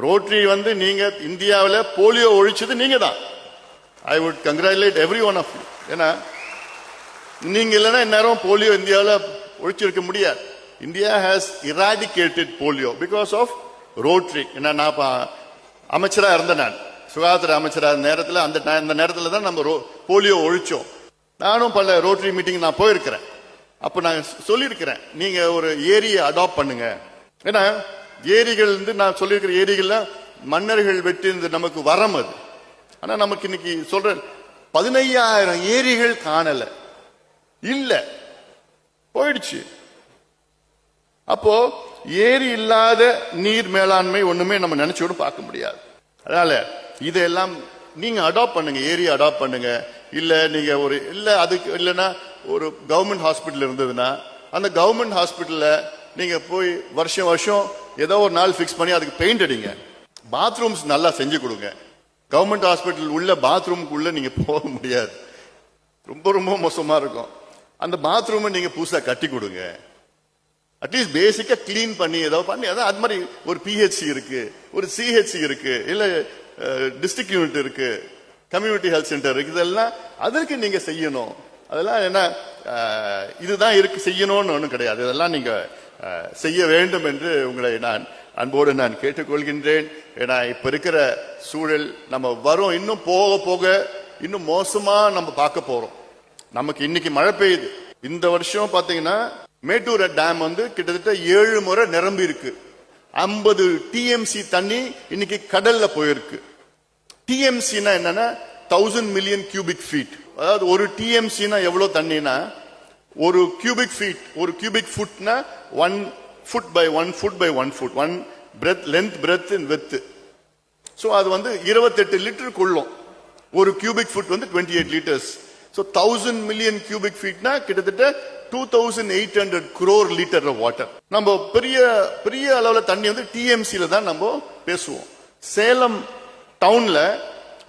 Rotary வந்து நீங்க இந்தியாவில் போலியோ ஒழிச்சது நீங்க தான் I would congratulate every one of ஏன்னா நீங்க இல்லைன்னா இந்நேரம் போலியோ இந்தியாவில் ஒழிச்சிருக்க முடியாது. India has eradicated polio because of Rotary. என்ன நான் அமைச்சராக இருந்தேன் நான். சுகாதார அமைச்சராக நேரத்தில் அந்த அந்த நேரத்தில் தான் நம்ம ரோ- போலியோ ஒழிச்சோம். நானும் பல ரோட்டரி மீட்டிங் நான் போயிருக்கிறேன். அப்போ நான் சொல்லியிருக்கிறேன். நீங்கள் ஒரு ஏரியை அடாப்ட் பண்ணுங்க. ஏன்னா ஏரிகள் வந்து நான் சொல்லியிருக்கிற ஏரிகள்லாம் மன்னர்கள் வெட்டினது நமக்கு வரம் அது. ஆனா நமக்கு இன்னைக்கு சொல்ற பதினையாயிரம் ஏரிகள் காணல. இல்ல. போயிடுச்சு. அப்போ ஏரி இல்லாத நீர் மேலாண்மை ஒண்ணுமே நம்ம நினைச்சோடு பார்க்க முடியாது. அதனால இதெல்லாம் நீங்க அடாப்ட் பண்ணுங்க. ஏரி அடாப்ட் பண்ணுங்க. இல்ல நீங்க ஒரு இல்ல அதுக்கு இல்லைன்னா ஒரு கவர்மெண்ட் ஹாஸ்பிட்டல் இருந்ததுன்னா அந்த கவர்மெண்ட் ஹாஸ்பிட்டல்ல நீங்க போய் வருஷம் வருஷம் ஏதோ ஒரு நாள் ஃபிக்ஸ் பண்ணி அதுக்கு பெயிண்ட் அடிங்க. பாத்ரூம்ஸ் நல்லா செஞ்சு கொடுங்க. கவர்மெண்ட் ஹாஸ்பிட்டல் உள்ள பாத்ரூமுக்குள்ள நீங்க போக முடியாது. ரொம்ப ரொம்ப மோசமா இருக்கும். அந்த பாத்ரூமை நீங்க புதுசாக கட்டி கொடுங்க. அட்லீஸ்ட் பேசிக்காக க்ளீன் பண்ணி ஏதோ பண்ணி அதான் அது மாதிரி ஒரு பிஹெச்சி இருக்கு ஒரு சிஹெச்சி இருக்கு இல்லை டிஸ்ட்ரிக்ட் யூனிட் இருக்கு கம்யூனிட்டி ஹெல்த் சென்டர் இருக்கு இதெல்லாம் அதற்கு நீங்க செய்யணும். அதெல்லாம் என்ன இதுதான் இருக்கு செய்யணும்னு ஒன்றும் கிடையாது. இதெல்லாம் நீங்கள் செய்ய வேண்டும் என்று உங்களை நான் அன்போடு நான் கேட்டுக்கொள்கின்றேன். ஏன்னா இப்போ இருக்கிற சூழல் நம்ம வரும் இன்னும் போக போக இன்னும் மோசமாக நம்ம பார்க்க போகிறோம் நமக்கு இன்னைக்கு மழை பெய்யுது. இந்த வருஷம் பார்த்தீங்கன்னா மேட்டூர் டேம் வந்து கிட்டத்தட்ட ஏழு முறை நிரம்பி இருக்கு. ஐம்பது டிஎம்சி தண்ணி இன்னைக்கு கடல்ல போயிருக்கு. டிஎம்சினா என்னன்னா தௌசண்ட் மில்லியன் கியூபிக் ஃபீட் அதாவது ஒரு டிஎம்சினா எவ்வளோ தண்ணினா ஒரு கியூபிக் ஃபீட் ஒரு cubic ஃபுட்னா one foot by one foot by one foot one breadth length breadth width so அது வந்து இருபத்தெட்டு லிட்டர் கொள்ளும் ஒரு கியூபிக் ஃபுட் வந்து twenty eight litres so thousand million cubic ஃபீட்னா கிட்டத்தட்ட two thousand eight hundred crore litre water நம்ம பெரிய பெரிய அளவில் தண்ணி வந்து டிஎம்சியில் தான் நம்ம பேசுவோம். சேலம் டவுனில்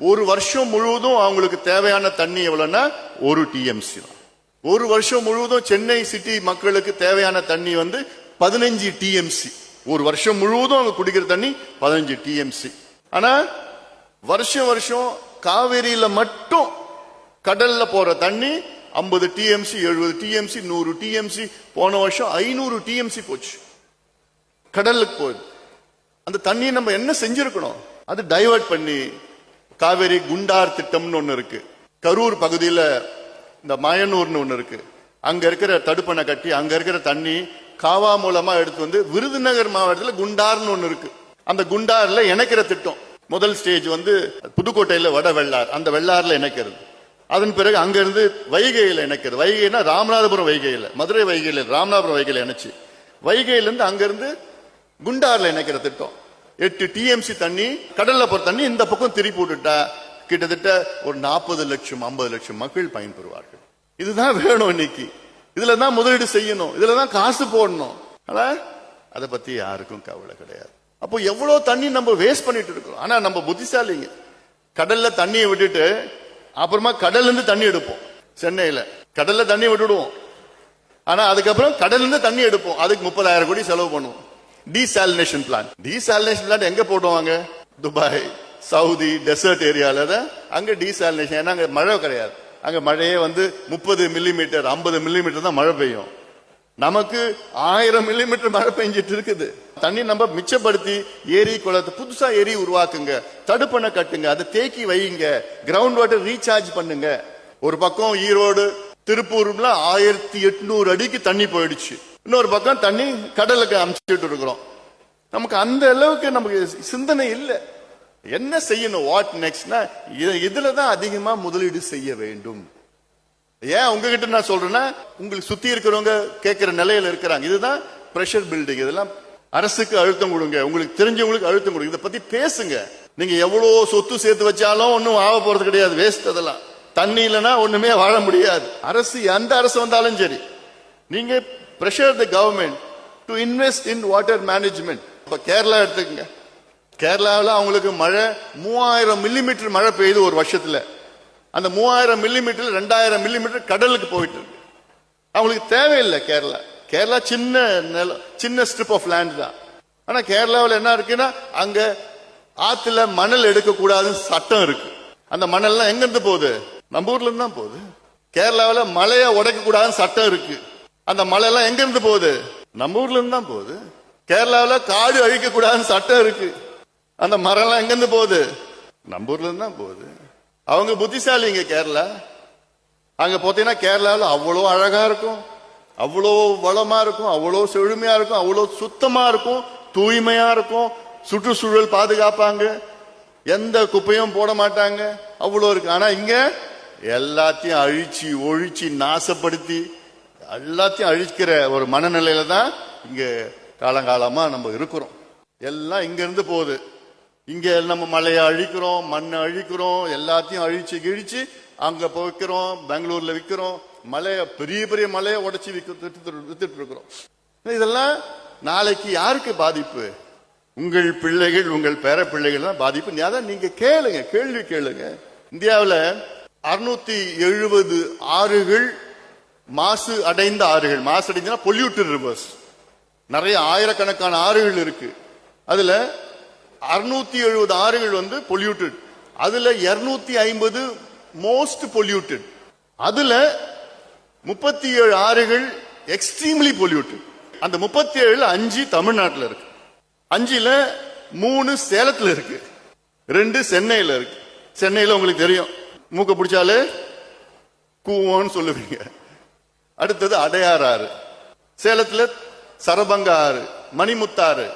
ஒரு வருஷம் முழுவதும் அவங்களுக்கு தேவையான தண்ணி எவ்வளோன்னா ஒரு டிஎம்சி தான். ஒரு வருஷம் முழுவதும் சென்னை சிட்டி மக்களுக்கு தேவையான தண்ணி வந்து பதினஞ்சு டிஎம்சி ஒரு வருஷம் முழுவதும் அவங்க குடிக்கிற தண்ணி பதினஞ்சு டிஎம்சி ஆனா வருஷம் வருஷம் காவேரியில மட்டும் கடல்ல போற தண்ணி ஐம்பது டிஎம்சி எழுபது டிஎம்சி நூறு டிஎம்சி போன வருஷம் ஐநூறு டிஎம்சி போச்சு. கடலுக்கு போகுது. அந்த தண்ணியை நம்ம என்ன செஞ்சிருக்கணும்? அது டைவர்ட் பண்ணி காவேரி குண்டார் திட்டம்னு ஒன்று இருக்கு. கரூர் பகுதியில் இந்த மயனூர்னு ஒன்று இருக்கு. அங்க இருக்கிற தடுப்பணை கட்டி அங்க இருக்கிற தண்ணி காவா மூலமா எடுத்து வந்து விருதுநகர் மாவட்டத்தில் குண்டார்னு ஒன்று இருக்கு. அந்த குண்டாரில் இணைக்கிற திட்டம். முதல் ஸ்டேஜ் வந்து புதுக்கோட்டையில் வட வெள்ளார். அந்த வெள்ளாரில் இணைக்கிறது. அதன் பிறகு அங்கேருந்து வைகையில் இணைக்கிறது. வைகைனா ராமநாதபுரம் வைகையில் மதுரை வைகையில் ராமநாதபுரம் வைகையில் இணைச்சு. வைகையிலிருந்து அங்கேருந்து குண்டாரில் இணைக்கிற திட்டம். எட்டு டிஎம்சி தண்ணி கடலில் போகிற தண்ணி இந்த பக்கம் திருப்பி விட்டுட்டா கிட்டத்தட்ட ஒரு நாற்பது லட்சம் ஐம்பது லட்சம் மக்கள் பயன்பெறுவார்கள். இதுதான் வேணும் இன்னைக்கு. இதுல தான் முதலீடு செய்யணும். இதுல தான் காசு போடணும். ஆனா அதை பத்தி யாருக்கும் கவலை கிடையாது. அப்போ எவ்வளவு தண்ணி நம்ம வேஸ்ட் பண்ணிட்டு இருக்கோம் ஆனா நம்ம புத்திசாலிங்க. கடல்ல தண்ணியை விட்டுட்டு அப்புறமா கடல்ல இருந்து தண்ணி எடுப்போம். சென்னையில. கடல்ல தண்ணி விட்டுடுவோம். ஆனா அதுக்கப்புறம் கடல்ல இருந்து தண்ணி எடுப்போம். அதுக்கு முப்பதாயிரம் கோடி செலவு பண்ணுவோம். டீசாலினேஷன் பிளான் டீசாலினேஷன் பிளான் எங்க போடுவாங்க? துபாய். சவுதி டெசர்ட் ஏரியால தான் அங்க டீசாலினேஷன் ஏன்னா அங்க மழை கிடையாது. அங்க மழையே வந்து முப்பது மில்லிமீட்டர் ஐம்பது மில்லிமீட்டர் தான் மழை பெய்யும். நமக்கு ஆயிரம் மில்லிமீட்டர் மழை பெஞ்சிட்டு இருக்குது. தண்ணி நம்ம மிச்சப்படுத்தி ஏரி குளத்தை புதுசா ஏரி உருவாக்குங்க. தடுப்பணை கட்டுங்க. அதை தேக்கி வையுங்க கிரவுண்ட் வாட்டர் ரீசார்ஜ் பண்ணுங்க. ஒரு பக்கம் ஈரோடு திருப்பூர்ல ஆயிரத்தி எட்நூறு அடிக்கு தண்ணி போயிடுச்சு. இன்னொரு பக்கம் தண்ணி கடலுக்கு அமுச்சிட்டு இருக்கிறோம். நமக்கு அந்த அளவுக்கு நமக்கு சிந்தனை இல்லை. என்ன செய்யணும் வாட் நெக்ஸ்ட்னா இதுல தான் அதிகமா முதலீடு செய்ய வேண்டும். ஏன் உங்ககிட்ட நான் சொல்றேன்னா உங்களுக்கு சுத்தி இருக்கிறவங்க கேட்கிற நிலையில இருக்கிறாங்க. இதுதான் பிரஷர் பில்டிங் இதெல்லாம் அரசுக்கு அழுத்தம் கொடுங்க. உங்களுக்கு தெரிஞ்சவங்களுக்கு அழுத்தம் கொடுங்க. இதை பத்தி பேசுங்க. நீங்க எவ்வளவு சொத்து சேர்த்து வச்சாலும் ஒன்றும் ஆக போறது கிடையாது. வேஸ்ட் அதெல்லாம். தண்ணி இல்லைன்னா ஒண்ணுமே வாழ முடியாது. அரசு எந்த அரசு வந்தாலும் சரி நீங்க pressure the government to invest in water management இப்ப கேரளா எடுத்துக்கங்க. கேரளாவில் அவங்களுக்கு மழை மூவாயிரம் மில்லிமீட்டர் மழை பெய்யுது ஒரு வருஷத்தில். அந்த மூவாயிரம் மில்லிமீட்டர் ரெண்டாயிரம் மில்லிமீட்டர் கடலுக்கு போயிட்டு இருக்கு. அவங்களுக்கு தேவையில்லை கேரளா. கேரளா சின்ன நிலம் சின்ன ஸ்ட்ரிப் ஆஃப் லேண்ட் தான். ஆனால் கேரளாவில் என்ன இருக்குன்னா அங்கே ஆற்றுல மணல் எடுக்கக்கூடாதுன்னு சட்டம் இருக்கு. அந்த மணல்லாம் எங்கேருந்து போகுது? நம்ம ஊர்லேருந்து தான் போகுது. கேரளாவில் மலையை உடைக்கக்கூடாதுன்னு சட்டம் இருக்கு. அந்த மலையெல்லாம் எங்கேருந்து போகுது? நம்ம ஊர்லேருந்து தான் போகுது. கேரளாவில் காடு அழிக்கக்கூடாதுன்னு சட்டம் இருக்குது அந்த மரம் எல்லாம் போகுது? நம்ம ஊர்ல இருந்து தான் போகுது. அவங்க புத்திசாலிங்க கேரளா. அங்க போத்தீங்கன்னா கேரளாவில் அவ்வளோ அழகா இருக்கும். அவ்வளோ வளமா இருக்கும். அவ்வளோ செழுமையா இருக்கும். அவ்வளோ சுத்தமா இருக்கும். தூய்மையா இருக்கும். சுற்றுச்சூழல் பாதுகாப்பாங்க. எந்த குப்பையும் போட மாட்டாங்க. அவ்வளோ இருக்கு. ஆனா இங்க எல்லாத்தையும் அழிச்சு ஒழிச்சு நாசப்படுத்தி எல்லாத்தையும் அழிக்கிற ஒரு மனநிலையில தான் இங்க காலங்காலமா நம்ம இருக்கிறோம். எல்லாம் இங்க இருந்து போகுது. இங்கே நம்ம மலையை அழிக்கிறோம் மண்ணை அழிக்கிறோம் எல்லாத்தையும் அழிச்சு கிழிச்சு அங்க போய்க்கிறோம் பெங்களூர்ல விற்கிறோம் மலையை பெரிய பெரிய மலையை உடச்சி விற்க வித்துட்டு இருக்கிறோம். இதெல்லாம் நாளைக்கு யாருக்கு பாதிப்பு? உங்கள் பிள்ளைகள் உங்கள் பேர பிள்ளைகள் தான் பாதிப்பு. நீ அதான் நீங்க கேளுங்க கேள்வி கேளுங்க. இந்தியாவில் அறுநூத்தி எழுபது ஆறுகள் மாசு அடைந்த ஆறுகள். மாசு அடைந்தா பொல்யூட்டட் ரிவர்ஸ் நிறைய ஆயிரக்கணக்கான ஆறுகள் இருக்கு. அதுல அறுநூத்தி எழுபது ஆறுகள் வந்து பொல்யூட்டட் அதுல இருநூத்தி ஐம்பது மோஸ்ட் பொல்யூட்டட் அதுல முப்பத்தி ஏழு ஆறுகள் எக்ஸ்ட்ரீம்லி பொல்யூட்டட் அந்த முப்பத்தி ஏழுல அஞ்சு தமிழ்நாட்டில் இருக்கு. அஞ்சுல மூணு சேலத்தில் இருக்கு. ரெண்டு சென்னையில் இருக்கு. சென்னையில் உங்களுக்கு தெரியும். மூக்க பிடிச்சாலே கூவோன்னு சொல்லுவீங்க. அடுத்தது அடையாறு ஆறு. சேலத்தில் சரபங்க ஆறு மணிமுத்தாறு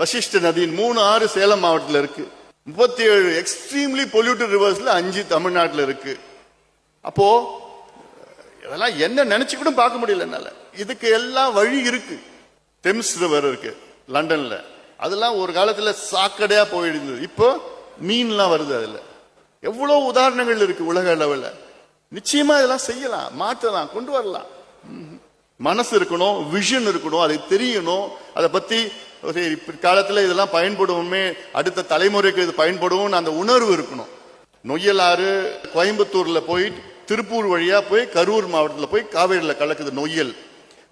வசிஷ்ட நதியின் மூணு ஆறு சேலம் மாவட்டத்தில் இருக்கு. முப்பத்தி ஏழு எக்ஸ்ட்ரீம்லி பொல்யூட்டட் ரிவர்ஸ்ல அஞ்சு தமிழ்நாட்டில் இருக்கு. அப்போ இதெல்லாம் என்ன நினைச்சு கூட பார்க்க முடியல என்னால. இதுக்கு எல்லாம் வழி இருக்கு. தெம்ஸ் ரிவர் இருக்கு லண்டன்ல. அதெல்லாம் ஒரு காலத்துல சாக்கடையா போயிருந்தது. இப்போ மீன்லாம் வருது அதுல. எவ்வளவு உதாரணங்கள் இருக்கு உலக அளவில். நிச்சயமா இதெல்லாம் செய்யலாம் மாற்றலாம் கொண்டு வரலாம். மனசு இருக்கணும் விஷன் இருக்கணும் அது தெரியணும். அதை பத்தி சரி, பிற்காலத்துல இதெல்லாம் பயன்படுவோமே அடுத்த தலைமுறைக்கு இது பயன்படுவோம்னு அந்த உணர்வு இருக்கணும். நொய்யலாறு கோயம்புத்தூர்ல போய் திருப்பூர் வழியா போய் கரூர் மாவட்டத்தில் போய் காவேரியில் கலக்குது நொய்யல்.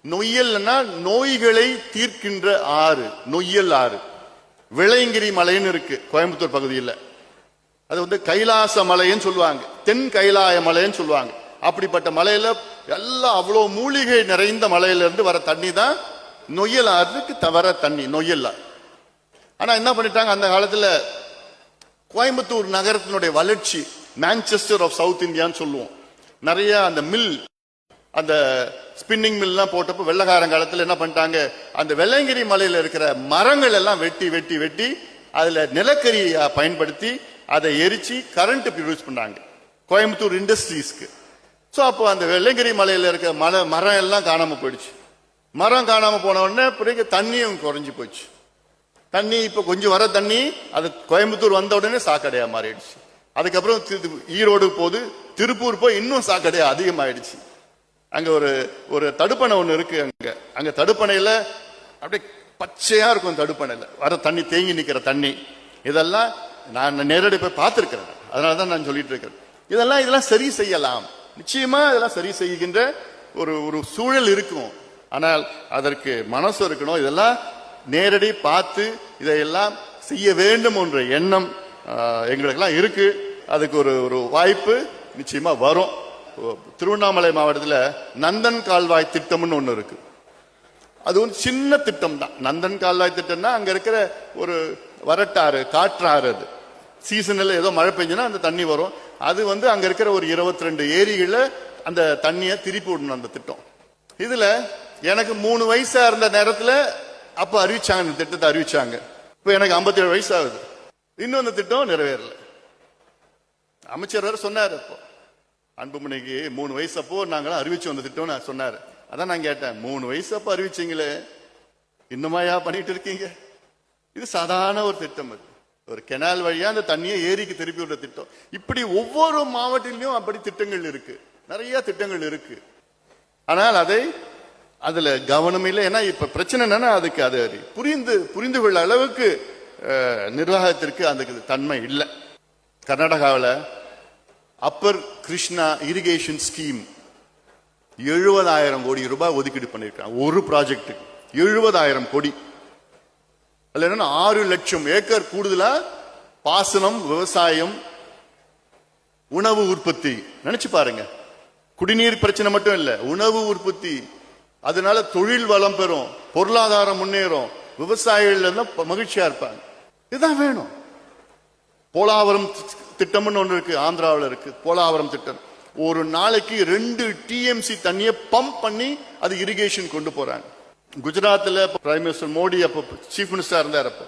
நொய்யல்னா நோய்களை தீர்க்கின்ற ஆறு நொய்யல் ஆறு. விளையங்கிரி மலைன்னு இருக்கு கோயம்புத்தூர் பகுதியில். அது வந்து கைலாச மலைன்னு சொல்லுவாங்க தென் கைலாய மலைன்னு சொல்லுவாங்க. அப்படிப்பட்ட மலையில எல்லாம் அவ்வளோ மூலிகை நிறைந்த மலையிலிருந்து வர தண்ணி தான் நொய்யல் ஆறுக்கு தவற தண்ணி நொய்யல் ஆறு என்ன பண்ணிட்டாங்க? அந்த காலத்தில் கோயம்புத்தூர் நகரத்தினுடைய வளர்ச்சி மேன்செஸ்டர் ஆஃப் சவுத் இந்தியான்னு சொல்லுவோம். நிறைய அந்த மில் அந்த ஸ்பின்னிங் மில்லாம் போட்டப்போ வெள்ளக்காரன் காலத்தில் என்ன பண்ணிட்டாங்க? அந்த வெள்ளங்கிரி மலையில் இருக்கிற மரங்கள் எல்லாம் வெட்டி வெட்டி வெட்டி அதில் நிலக்கரியை பயன்படுத்தி அதை எரிச்சு கரண்ட் ப்ரொடியூஸ் பண்ணாங்க. கோயம்புத்தூர் இண்டஸ்ட்ரீஸ்க்கு ஸோ அப்போ அந்த வெள்ளங்கிரி மலையில் இருக்கிற மலை மரம் எல்லாம் காணாமல் போயிடுச்சு. மரம் காணாம போன உடனே பிறகு தண்ணியும் குறைஞ்சி போச்சு. தண்ணி இப்ப கொஞ்சம் வர தண்ணி அது கோயம்புத்தூர் வந்த உடனே சாக்கடையா மாறிடுச்சு. அதுக்கப்புறம் ஈரோடு போது திருப்பூர் போய் இன்னும் சாக்கடையா அதிகமாயிடுச்சு. அங்க ஒரு ஒரு தடுப்பணை ஒண்ணு இருக்கு அங்க. அங்க தடுப்பணையில அப்படியே பச்சையா இருக்கும் தடுப்பணையில. வர தண்ணி தேங்கி நிக்கிற தண்ணி. இதெல்லாம் நான் நேரடி போய் பார்த்திருக்கிறேன். அதனால தான் நான் சொல்லிட்டு இருக்கிறேன் இதெல்லாம் இதெல்லாம் சரி செய்யலாம். நிச்சயமா இதெல்லாம் சரி செய்கின்ற ஒரு ஒரு சூழல் இருக்கும். ஆனால் அதற்கு மனசு இருக்கணும். இதெல்லாம் நேரடி பார்த்து இதையெல்லாம் செய்ய வேண்டும் என்ற எண்ணம் எங்களுக்கெல்லாம் இருக்கு. அதுக்கு ஒரு ஒரு வாய்ப்பு நிச்சயமா வரும். திருவண்ணாமலை மாவட்டத்தில் நந்தன் கால்வாய் திட்டம்னு ஒன்று இருக்கு. அது வந்து சின்ன திட்டம் தான். நந்தன் கால்வாய் திட்டம்னா அங்கே இருக்கிற ஒரு வரட்டாறு காற்றாறு அது. சீசனில் ஏதோ மழை பெஞ்சுன்னா அந்த தண்ணி வரும். அது வந்து அங்கே இருக்கிற ஒரு 22 ரெண்டு ஏரிகளில் அந்த தண்ணியை திருப்பி விடணும் அந்த திட்டம். இதில் எனக்கு மூணு வயசா இருந்த நேரத்துல அப்ப அறிவிச்சாங்க இந்த திட்டத்தை அறிவிச்சாங்க. இப்ப எனக்கு 57 வயசு ஆகுது. இன்னும் அந்த திட்டம் நிறைவேறல. அமைச்சர் வேற சொன்னார் அப்போ. அன்புமணிக்கு மூணு வயசு அப்போ நாங்களாம் அறிவிச்சோம் வந்த திட்டம்னு நான் அதான் நான் கேட்டேன் மூணு வயசு அப்போ அறிவிச்சீங்களே. இன்னுமாயா பண்ணிட்டு இருக்கீங்க? இது சாதாரண ஒரு திட்டம் அது. ஒரு கெனால் வழியா அந்த தண்ணியை ஏரிக்கு திருப்பி விடுற திட்டம். இப்படி ஒவ்வொரு மாவட்டத்திலையும் அப்படி திட்டங்கள் இருக்கு. நிறைய திட்டங்கள் இருக்கு. ஆனால் அதை அதில் கவனம் இல்லை. ஏன்னா இப்ப பிரச்சனை என்னன்னா அதுக்கு அது புரிந்து புரிந்து கொள்ள அளவுக்கு நிர்வாகத்திற்கு அதுக்கு தன்மை இல்லை. கர்நாடகாவில் அப்பர் கிருஷ்ணா இரிகேஷன் ஸ்கீம் எழுபதாயிரம் கோடி ரூபாய் ஒதுக்கீடு பண்ணியிருக்காங்க. ஒரு ப்ராஜெக்ட்டுக்கு எழுபதாயிரம் கோடி. அதில் என்னன்னா ஆறு லட்சம் ஏக்கர் கூடுதலாக பாசனம் விவசாயம் உணவு உற்பத்தி. நினைச்சு பாருங்க. குடிநீர் பிரச்சனை மட்டும் இல்லை உணவு உற்பத்தி அதனால தொழில் வளம் பெறும் பொருளாதாரம் முன்னேறும். விவசாயிகள் எல்லாம் மகிழ்ச்சியா இருப்பாங்க. இதுதான் வேணும். போலாவரம் திட்டம்னு ஒன்று இருக்கு ஆந்திராவில் இருக்கு. போலாவரம் திட்டம். ஒரு நாளைக்கு ரெண்டு டிஎம்சி தண்ணியை பம்ப் பண்ணி அது இரிகேஷன் கொண்டு போறாங்க. குஜராத்தில் பிரைம் மினிஸ்டர் மோடி அப்போ சீஃப் மினிஸ்டர் இருந்தார் அப்போ.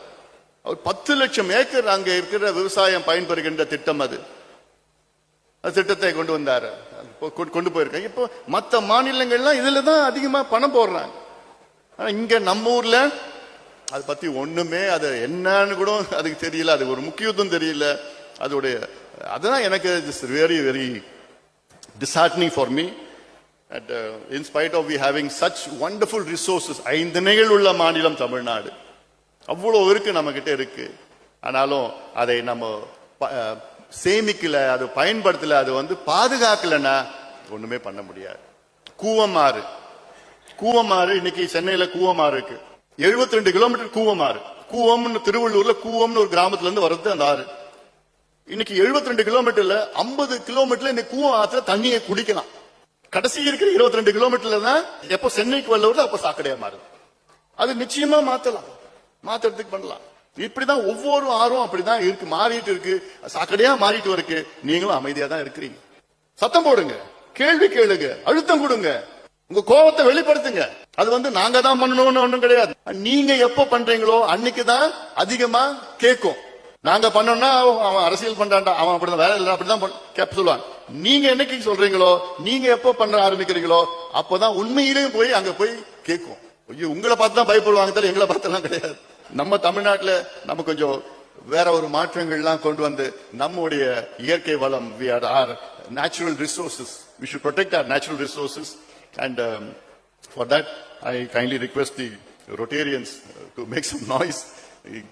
அவர் பத்து லட்சம் ஏக்கர் அங்க இருக்கிற விவசாயம் பயன்பெறுகின்ற திட்டம் அது. அந்த திட்டத்தை கொண்டு வந்தாரு. கொண்டு போயிருக்காங்க. இப்போ மற்ற மாநிலங்கள்லாம் இதில் தான் அதிகமாக பணம் போடுறாங்க. ஆனால் இங்கே நம்ம ஊரில் அதை பற்றி ஒன்றுமே அது என்னன்னு கூட அதுக்கு தெரியல. அது ஒரு முக்கியத்துவம் தெரியல. அதோடைய அதுதான் எனக்கு very very disheartening for me at in spite of we having such wonderful resources ஐந்து நிகழ் உள்ள மாநிலம் தமிழ்நாடு. அவ்வளோ இருக்கு நம்மக்கிட்ட இருக்குது இருக்கு. ஆனாலும் அதை நம்ம ப- சேமிக்கல அது பயன்படுத்தல அது வந்து பாதுகாக்கலன்னா ஒண்ணுமே பண்ண முடியாது. கூவமாறு கூவமாறு இன்னைக்கு சென்னையில கூவமாறு இருக்கு. 72 ரெண்டு கிலோமீட்டர் கூவமாறு கூவம்னு திருவள்ளூர்ல கூவம்னு ஒரு கிராமத்துல இருந்து வர்றது அந்த ஆறு. இன்னைக்கு 72 ரெண்டு கிலோமீட்டர்ல 50 கிலோமீட்டர்ல இந்த கூவம் ஆத்துல தண்ணியை குடிக்கலாம். கடைசி இருக்கிற 22 ரெண்டு கிலோமீட்டர்ல தான் எப்போ சென்னைக்கு வரல வருது அப்ப சாக்கடையா மாறுது. அது நிச்சயமா மாத்தலாம். மாத்துறதுக்கு பண்ணலாம். இப்படிதான் ஒவ்வொரு ஆறும் அப்படிதான் இருக்கு. மாறிட்டு இருக்கு. சாக்கடையா மாறிட்டு இருக்கு. நீங்களும் அமைதியா தான் இருக்கிறீங்க. சத்தம் போடுங்க. கேள்வி கேளுங்க. அழுத்தம் கொடுங்க. உங்க கோபத்தை வெளிப்படுத்துங்க. அது வந்து நாங்க தான் பண்ணணும்னு ஒண்ணும் கிடையாது. நீங்க எப்ப பண்றீங்களோ அன்னைக்கு தான் அதிகமா கேட்கும். நாங்க பண்ணோம்னா அவன் அரசியல் பண்றான்டா. அவன் அப்படிதான் வேலை இல்லை அப்படிதான் பண்ண- சொல்லுவான். நீங்க என்னைக்கு சொல்றீங்களோ நீங்க எப்போ பண்ண ஆரம்பிக்கிறீங்களோ அப்பதான் உண்மையிலேயும் போய் அங்க போய் கேட்கும். ஐயோ உங்களை பார்த்து தான் பயப்படுவாங்க தவிர எங்களை பார்த்தெல்லாம் கிடையாது. நம்ம தமிழ்நாட்டில் நம்ம கொஞ்சம் வேற ஒரு மாற்றங்கள்லாம் கொண்டு வந்து நம்முடைய இயற்கை வளம் we are our natural resources we should protect our natural resources and for that I kindly request the Rotarians to make some noise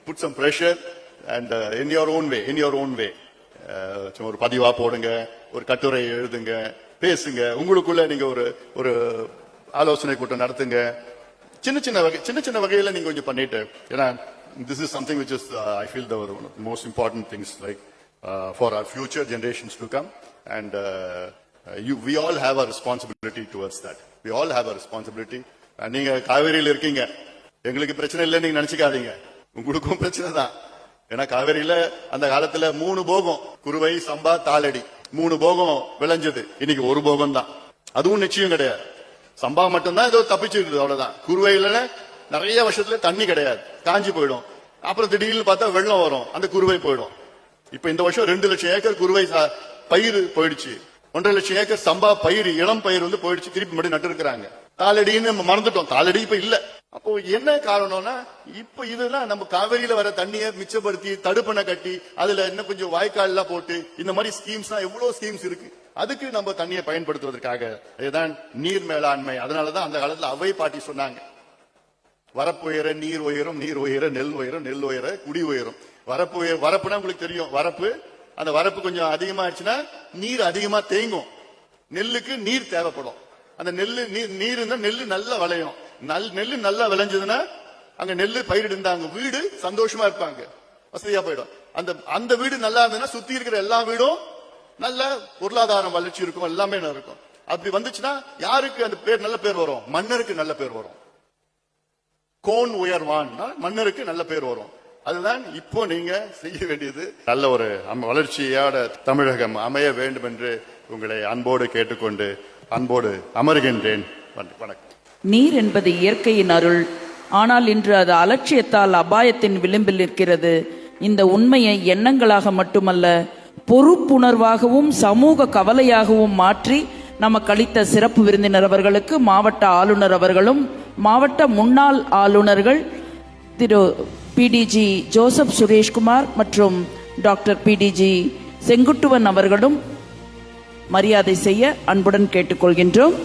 put some pressure and in your own way in your own way சும்மா ஒரு பதிவா போடுங்க ஒரு கட்டுரை எழுதுங்க பேசுங்க உங்களுக்குள்ள நீங்க ஒரு ஒரு ஆலோசனை கூட்டம் நடத்துங்க சின்ன சின்ன வகை சின்ன சின்ன வகையில நீங்க கொஞ்சம் பண்ணிட்டு ஏன்னா this is something which is I feel the most important things like for our future generations to come and you we all have a responsibility towards that we all have a responsibility நீங்க காவேரியில் இருக்கீங்க. எங்களுக்கு பிரச்சனை இல்லைன்னு நீங்க நினைச்சுக்காதீங்க. உங்களுக்கும் பிரச்சனை தான். ஏன்னா காவேரியில அந்த காலத்துல மூணு போகம். குருவை சம்பா தாளடி. மூணு போகம் விளைஞ்சது. இன்னைக்கு ஒரு போகம் தான் அதுவும் நிச்சயம் கிடையாது. சம்பா மட்டும்தான் ஏதோ தப்பிச்சிருக்குது அவ்வளவுதான். குருவையில நிறைய வருஷத்துல தண்ணி கிடையாது. காஞ்சி போயிடும். அப்புறம் திடீர்னு பார்த்தா வெள்ளம் வரும். அந்த குருவை போயிடும். இப்ப இந்த வருஷம் ரெண்டு லட்சம் ஏக்கர் குருவை சா- பயிர் போயிடுச்சு. ஒன்றரை லட்சம் ஏக்கர் சம்பா பயிர் இளம் பயிர் வந்து போயிடுச்சு. திருப்பி மறுபடியும் நட்டு இருக்கிறாங்க. தாளடின்னு நம்ம மறந்துட்டோம். தாளடி இப்ப இல்ல. அப்போ என்ன காரணம்னா இப்ப இதெல்லாம் நம்ம காவிரியில வர தண்ணியை மிச்சப்படுத்தி தடுப்பணை கட்டி அதுல இன்னும் கொஞ்சம் வாய்க்கால் எல்லாம் போட்டு இந்த மாதிரி ஸ்கீம்ஸ் எவ்வளவு ஸ்கீம்ஸ் இருக்கு. அதுக்கு நம்ம தண்ணியை பயன்படுத்துவதற்காக. இதுதான் நீர் மேலாண்மை. அதனாலதான் அந்த காலத்துல அவை பாட்டி சொன்னாங்க. வரப்பு உயர நீர் உயரும் நீர் உயர நெல் உயரும் நெல் உயர குடி உயரும். வரப்பு உயர வரப்புனா உங்களுக்கு தெரியும். வரப்பு அந்த வரப்பு கொஞ்சம் அதிகமாச்சுன்னா நீர் அதிகமா தேங்கும். நெல்லுக்கு நீர் தேவைப்படும். அந்த நெல்லு நீர் நீர் இருந்தா நெல்லு நல்லா விளையும். நல் நெல்லு நல்லா விளைஞ்சதுன்னா அங்க நெல்லு பயிரிடுந்தாங்க வீடு சந்தோஷமா இருப்பாங்க. வசதியா போயிடும். அந்த அந்த வீடு நல்லா இருந்ததுன்னா சுத்தி இருக்கிற எல்லா வீடும் நல்ல பொருளாதாரம் வளர்ச்சி இருக்கும் எல்லாமே இருக்கும் அப்படி வந்துச்சுன்னா யாருக்கு அந்த பேர் நல்ல பேர் வரும்? மன்னருக்கு நல்ல பேர் வரும். கோன் உயர்வான் மன்னருக்கு நல்ல பேர் வரும். அதுதான் இப்போ நீங்க செய்ய வேண்டியது. நல்ல ஒரு வளர்ச்சியோட தமிழகம் அமைய வேண்டும் என்று உங்களை அன்போடு கேட்டுக்கொண்டு அன்போடு அமருகின்றேன். வணக்கம். நீர் என்பது இயற்கையின் அருள். ஆனால் இன்று அது அலட்சியத்தால் அபாயத்தின் விளிம்பில் இருக்கிறது இந்த உண்மையை எண்ணங்களாக மட்டுமல்ல பொறுப்புணர்வாகவும் சமூக கவலையாகவும் மாற்றி நமக்கு அளித்த சிறப்பு விருந்தினர் அவர்களுக்கு மாவட்ட ஆளுநர் அவர்களும் மாவட்ட முன்னாள் ஆளுநர்கள் திரு பிடிஜி ஜோசப் சுரேஷ்குமார் மற்றும் டாக்டர் பிடிஜி செங்குட்டுவன் அவர்களும் மரியாதை செய்ய அன்புடன் கேட்டுக்கொள்கின்றோம்.